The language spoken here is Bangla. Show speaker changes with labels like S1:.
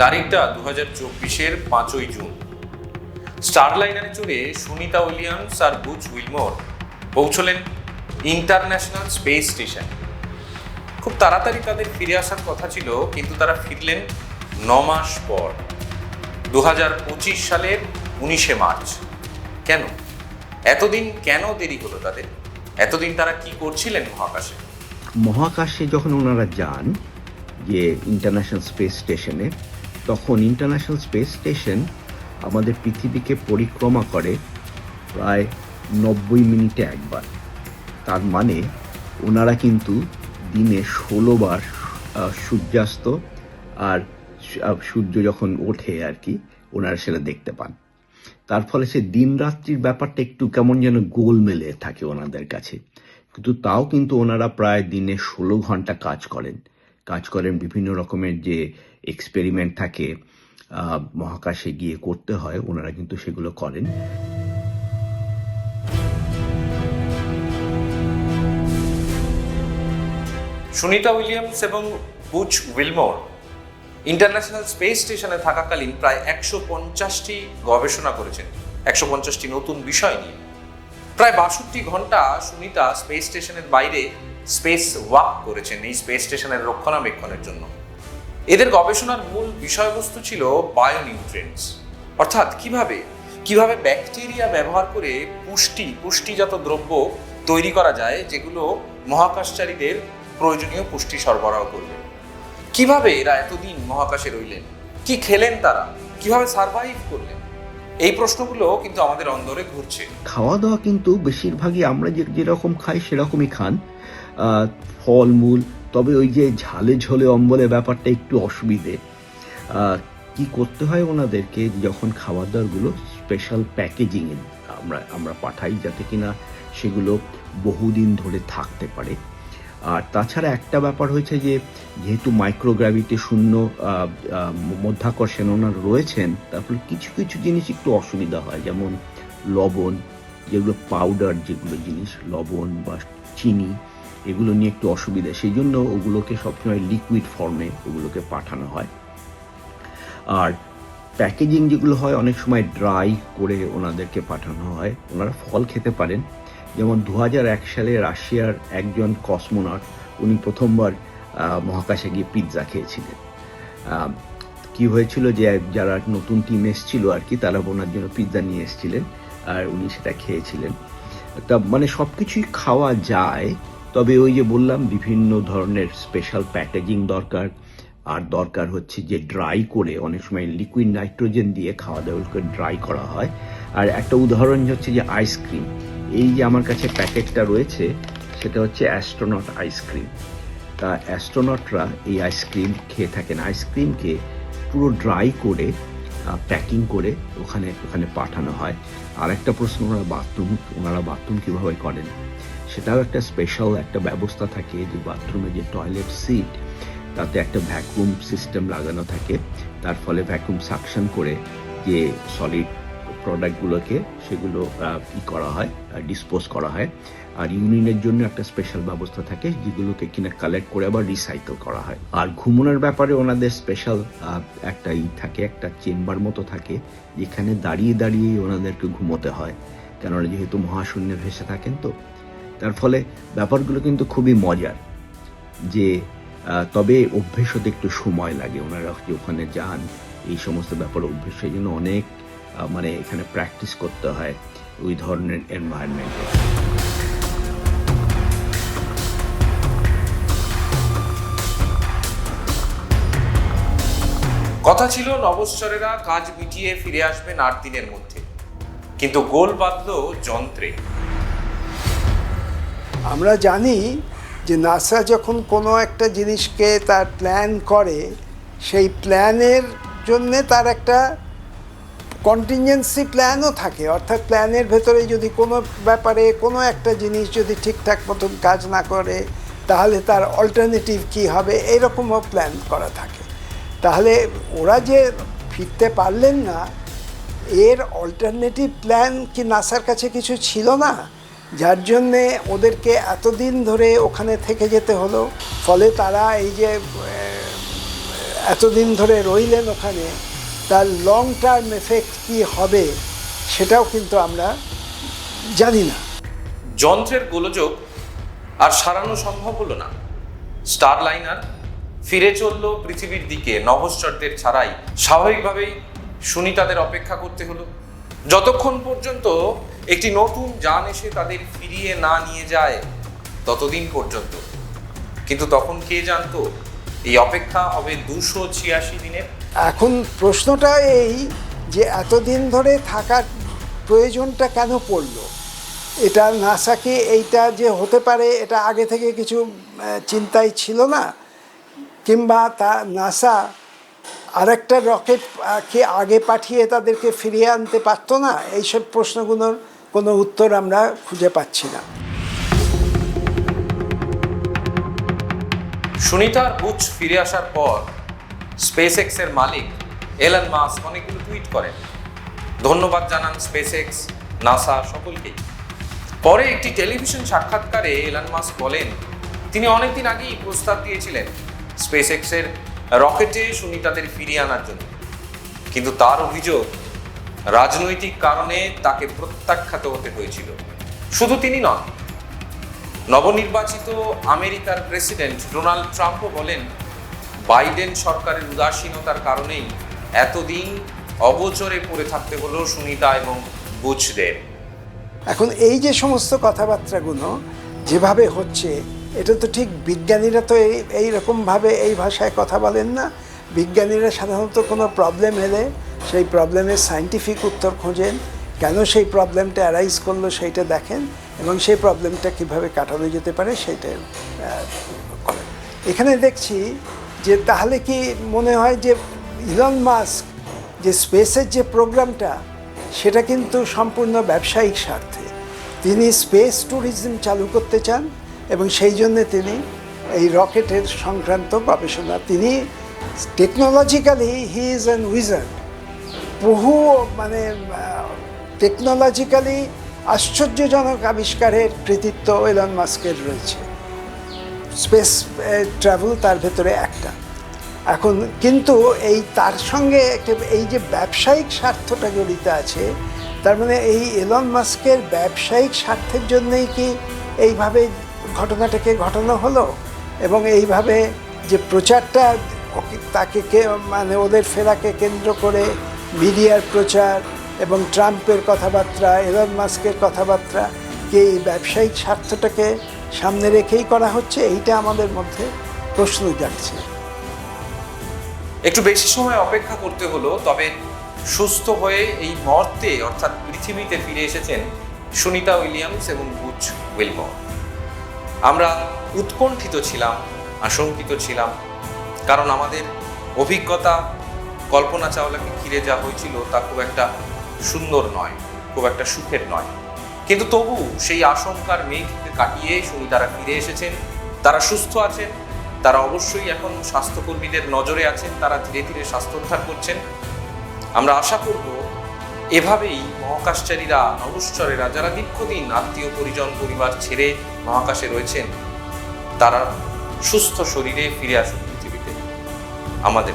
S1: তারিখটা দু হাজার চব্বিশের পাঁচই জুন। স্টারলাইনারে চড়ে সুনিতা উইলিয়ামস আর বুচ উইলমোর পৌঁছলেন ইন্টারন্যাশনাল স্পেস স্টেশন। খুব তাড়াতাড়ি তাদের ফিরে আসার কথা ছিল, কিন্তু তারা ফিরলেন ন মাস পর দু হাজার পঁচিশ সালের উনিশে মার্চ। কেন? এতদিন কেন দেরি হলো তাদের? এতদিন তারা কি করছিলেন মহাকাশে?
S2: মহাকাশে যখন ওনারা যান, যে ইন্টারন্যাশনাল স্পেস স্টেশনে তখন ইন্টারন্যাশনাল স্পেস স্টেশন আমাদের পৃথিবীকে পরিক্রমা করে প্রায় নব্বই মিনিটে একবার। তার মানে ওনারা কিন্তু দিনে ষোলোবার সূর্যাস্ত আর সূর্য যখন ওঠে আর কি, ওনারা সেটা দেখতে পান। তার ফলে সে দিন রাত্রির ব্যাপারটা একটু কেমন যেন গোল মেলে থাকে ওনাদের কাছে। কিন্তু তাও কিন্তু ওনারা প্রায় দিনে ষোলো ঘণ্টা কাজ করেন। কাজ করেন, বিভিন্ন রকমের যে এক্সপেরিমেন্ট থাকে মহাকাশে গিয়ে করতে হয়, ওনারা কিন্তু সেগুলো করেন।
S1: সুনিতা উইলিয়ামস এবং বুচ উইলমোর ইন্টারন্যাশনাল স্পেস স্টেশনে থাকাকালীন প্রায় একশো পঞ্চাশটি গবেষণা করেছেন। একশো পঞ্চাশটি নতুন বিষয় নিয়ে। প্রায় বাষট্টি ঘণ্টা সুনিতা স্পেস স্টেশনের বাইরে স্পেস ওয়াক করেছেন এই স্পেস স্টেশনের রক্ষণাবেক্ষণের জন্য। এদের গবেষণার মূল বিষয়বস্তু ছিল বায়োনিউট্রেন্টস অর্থাৎ কীভাবে কীভাবে ব্যাকটেরিয়া ব্যবহার করে পুষ্টি, পুষ্টিজাত দ্রব্য তৈরি করা যায় যেগুলো মহাকাশচারীদের প্রয়োজনীয় পুষ্টি সরবরাহ করবে। কীভাবে এরা এতদিন মহাকাশে রইলেন? কি খেলেন তারা? কীভাবে সার্ভাইভ করলেন? এই প্রশ্নগুলো কিন্তু আমাদের অন্দরে ঘুরছে।
S2: খাওয়া দাওয়া কিন্তু বেশিরভাগই আমরা যে যেরকম খাই সেরকমই খান। ফলমূল, তবে ওই যে ঝালে ঝোলে অম্বলে ব্যাপারটা একটু অসুবিধে। কি করতে হয় ওনাদেরকে যখন খাবার দাবারগুলো স্পেশাল প্যাকেজিং আমরা আমরা পাঠাই যাতে কিনা সেগুলো বহুদিন ধরে থাকতে পারে। আর তাছাড়া একটা ব্যাপার হয়েছে যে, যেহেতু মাইক্রোগ্র্যাভিটি শূন্য মধ্যাকর্ষণ ওনার রয়েছেন, তারপরে কিছু কিছু জিনিস একটু অসুবিধা হয়। যেমন লবণ, যেগুলো পাউডার যেগুলো জিনিস, লবণ বা চিনি এগুলো নিয়ে একটু অসুবিধা। সেই জন্য ওগুলোকে সবসময় লিকুইড ফর্মে ওগুলোকে পাঠানো হয়। আর প্যাকেজিং যেগুলো হয়, অনেক সময় ড্রাই করে ওনাদেরকে পাঠানো হয়। ওনারা ফল খেতে পারেন। যেমন দু সালে রাশিয়ার একজন কসমোনট, উনি প্রথমবার মহাকাশে গিয়ে পিৎজা খেয়েছিলেন। কি হয়েছিল যে, যারা নতুন টিম এসেছিল আর কি, তারা ওনার জন্য পিৎজা নিয়ে এসেছিলেন। আর উনি সেটা খেয়েছিলেন। তা মানে সব কিছুই খাওয়া যায়। তবে ওই যে বললাম, বিভিন্ন ধরনের স্পেশাল প্যাকেজিং দরকার। আর দরকার হচ্ছে যে ড্রাই করে, অনেক সময় লিকুইড নাইট্রোজেন দিয়ে খাওয়া দাওয়াকে ড্রাই করা হয়। আর একটা উদাহরণ হচ্ছে যে আইসক্রিম এই যে আমার কাছে প্যাকেটটা রয়েছে, সেটা হচ্ছে অ্যাস্ট্রোনট আইসক্রিম তা অ্যাস্ট্রোনটরা এই আইসক্রিম খেয়ে থাকেন। আইসক্রিমকে পুরো ড্রাই করে প্যাকিং করে ওখানে ওখানে পাঠানো হয়। আর একটা প্রশ্ন, ওনারা বাথরুম ওনারা বাথরুম কীভাবে করেন? সেটাও একটা স্পেশাল একটা ব্যবস্থা থাকে, যে বাথরুমে যে টয়লেট সিট তাতে একটা ভ্যাকুম সিস্টেম লাগানো থাকে। তার ফলে ভ্যাকুম সাকশন করে যে সলিড প্রোডাক্টগুলোকে সেগুলো ই করা হয় ডিসপোজ করা হয়। আর ইউনিয়নের জন্য একটা স্পেশাল ব্যবস্থা থাকে, যেগুলোকে কিনা কালেক্ট করে আবার রিসাইকেল করা হয়। আর ঘুমানোর ব্যাপারে ওনাদের স্পেশাল একটা ই থাকে, একটা চেম্বার মতো থাকে, যেখানে দাঁড়িয়ে দাঁড়িয়েই ওনাদেরকে ঘুমোতে হয়। কেননা যেহেতু মহাশূন্যে ভেসে থাকেন তো তার ফলে ব্যাপারগুলো কিন্তু খুবই মজার যে তবে অভ্যেস হতে একটু সময় লাগে। ওনারা যে ওখানে যান, এই সমস্ত ব্যাপার অভ্যেস, সেই জন্য অনেক মানে এখানে প্র্যাকটিস করতে হয় ওই ধরনের এনভায়রনমেন্টে
S1: কথা ছিল নবশ্বরেরা কাজ মিটিয়ে ফিরে আসবেন আট দিনের মধ্যে। কিন্তু গোল বাঁধল যন্ত্রে।
S3: আমরা জানি যে নাসা যখন কোনো একটা জিনিসকে তার প্ল্যান করে, সেই প্ল্যানের জন্যে তার একটা কন্টিনজেন্সি প্ল্যানও থাকে। অর্থাৎ প্ল্যানের ভেতরে যদি কোনো ব্যাপারে কোনো একটা জিনিস যদি ঠিকঠাক মতন কাজ না করে, তাহলে তার অল্টারনেটিভ কী হবে? এইরকমও প্ল্যান করা থাকে। তাহলে ওরা যে ফিরতে পারলেন না, এর অল্টারনেটিভ প্ল্যান কি নাসার কাছে কিছু ছিল না? যার জন্যে ওদেরকে এতদিন ধরে ওখানে থেকে যেতে হলো, ফলে তারা এই যে এতদিন ধরে রইলেন ওখানে, তার লং টার্ম এফেক্ট কী হবে সেটাও কিন্তু আমরা জানি না।
S1: যন্ত্রের গোলযোগ আর সারানো সম্ভব হলো না। স্টার লাইনার ফিরে চলল পৃথিবীর দিকে, নভশ্চরদের ছাড়াই। স্বাভাবিকভাবেই সুনিতাদের অপেক্ষা করতে হলো। যতক্ষণ পর্যন্ত একটি নতুন যান এসে তাদের ফিরিয়ে না নিয়ে যায় ততদিন পর্যন্ত। কিন্তু তখন কে জানতো? এই অপেক্ষা হবে দুশো ছিয়াশি দিনের।
S3: এখন প্রশ্নটা এই যে এতদিন ধরে থাকার প্রয়োজনটা কেন পড়ল? এটা নাসাকে এইটা যে হতে পারে, এটা আগে থেকে কিছু চিন্তাই ছিল না? কিংবা তা নাসা আরেকটা রকেট কে আগে পাঠিয়ে তাদেরকে ফিরিয়ে আনতে পারতো না, এইসব প্রশ্নগুলোর কোনো উত্তর আমরা খুঁজে পাচ্ছি না।
S1: সুনিতার বুচ ফিরে আসার পর স্পেস এক্সের মালিক এলন মাস অনেকগুলো টুইট করেন। ধন্যবাদ জানান স্পেস এক্স নাসা সকলকেই। পরে একটি টেলিভিশন সাক্ষাৎকারে এলন মাস বলেন, তিনি অনেকদিন আগেই প্রস্তাব দিয়েছিলেন স্পেস এক্সের রকেটে সুনিতাদের ফিরিয়ে আনার জন্য। কিন্তু তার অভিযোগ রাজনৈতিক কারণে তাকে প্রত্যাখ্যাত হতে হয়েছিল। শুধু তিনি নন, নবনির্বাচিত আমেরিকার প্রেসিডেন্ট ডোনাল্ড ট্রাম্পও বলেন, বাইডেন সরকারের উদাসীনতার কারণেই এতদিন অগোচরে পড়ে থাকতে হলো সুনিতা এবং বুচদের।
S3: এখন এই যে সমস্ত কথাবার্তাগুলো যেভাবে হচ্ছে এটা তো ঠিক, বিজ্ঞানীরা তো এই এইরকমভাবে এই ভাষায় কথা বলেন না। বিজ্ঞানীরা সাধারণত কোনো প্রবলেম এলে সেই প্রবলেমের সাইন্টিফিক উত্তর খোঁজেন। কেন সেই প্রবলেমটা অ্যারাইজ করল সেইটা দেখেন এবং সেই প্রবলেমটা কীভাবে কাটানো যেতে পারে সেইটা এখানে দেখছি যে তাহলে কি মনে হয় যে ইলন মাস্ক যে স্পেসের যে প্রোগ্রামটা সেটা কিন্তু সম্পূর্ণ ব্যবসায়িক স্বার্থে। তিনি স্পেস ট্যুরিজম চালু করতে চান এবং সেই জন্যে তিনি এই রকেটের সংক্রান্ত গবেষণা, তিনি technologically he is an wizard বহু মানে টেকনোলজিক্যালি আশ্চর্যজনক আবিষ্কারের কৃতিত্ব এলন মাস্কের রয়েছে। স্পেস ট্রাভেল তার ভেতরে একটা। এখন কিন্তু এই তার সঙ্গে একটা, এই যে ব্যবসায়িক স্বার্থটা জড়িত আছে, তার মানে এই এলন মাস্কের ব্যবসায়িক স্বার্থের জন্যই কি এইভাবে ঘটনাটাকে ঘটানো হলো এবং এইভাবে যে প্রচারটা তাকে কে মানে ওদের ফেরাকে কেন্দ্র করে মিডিয়ার প্রচার এবং ট্রাম্পের কথাবার্তা, এলন মাস্কের কথাবার্তা, কে এই ব্যবসায়িক স্বার্থটাকে সামনে রেখেই করা হচ্ছে, এইটা আমাদের মধ্যে প্রশ্ন জাগছে।
S1: একটু বেশি সময় অপেক্ষা করতে হলো, তবে সুস্থ হয়ে এই মর্তে অর্থাৎ পৃথিবীতে ফিরে এসেছেন সুনিতা উইলিয়ামস এবং বুচ উইলমর। আমরা উৎকণ্ঠিত ছিলাম, আশঙ্কিত ছিলাম, কারণ আমাদের অভিজ্ঞতা কল্পনা চাওলাকে ঘিরে যা হয়েছিল তা খুব একটা সুন্দর নয়, খুব একটা সুখের নয়। কিন্তু তবু সেই আশঙ্কার মেঘকে কাটিয়ে শুনি তারা ফিরে এসেছেন, তারা সুস্থ আছেন, তারা অবশ্যই এখন স্বাস্থ্যকর্মীদের নজরে আছেন, তারা ধীরে ধীরে স্বাস্থ্যোদ্ধার করছেন। আমরা আশা করব এভাবেই মহাকাশচারীরা নভশ্চরেরা যারা দীর্ঘদিন আত্মীয় পরিজন, পরিবার ছেড়ে মহাকাশে রয়েছেন, তারা সুস্থ শরীরে ফিরে আসুন পৃথিবীতে। আমাদের